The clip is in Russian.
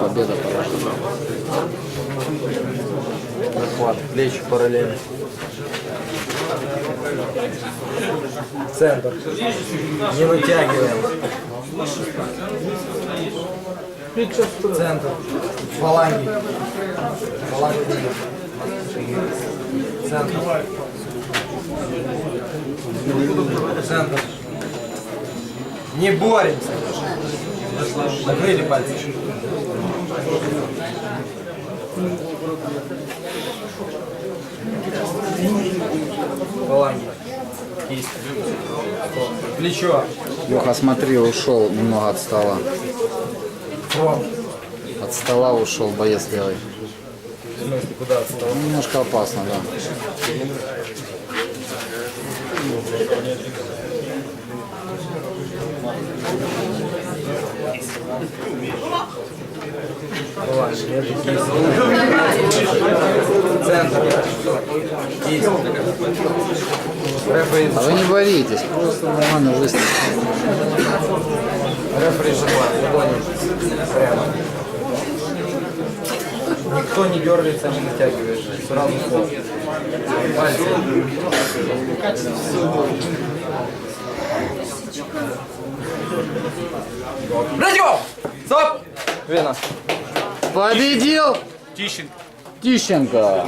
Победа прошла. Захват, плечи параллельно. Центр. Не вытягиваем. Центр. Фаланги. Фаланги. Центр. Центр. Не боремся. Закрыли пальцы. Фаланги. Кисть. Плечо. Леха, смотри, ушел немного от стола. Фронт. От стола ушел боец левый. В смысле, куда отстал? Немножко опасно, да. Фаланги. Это кисть. Центр. А вы не боритесь, просто нормально выставите. Рефери. Ладони. Прямо. Никто не дергается, не натягивает. Сразу пол. Пальцы. Радио! Стоп! Вена. Победил Тищенко. Тищенко.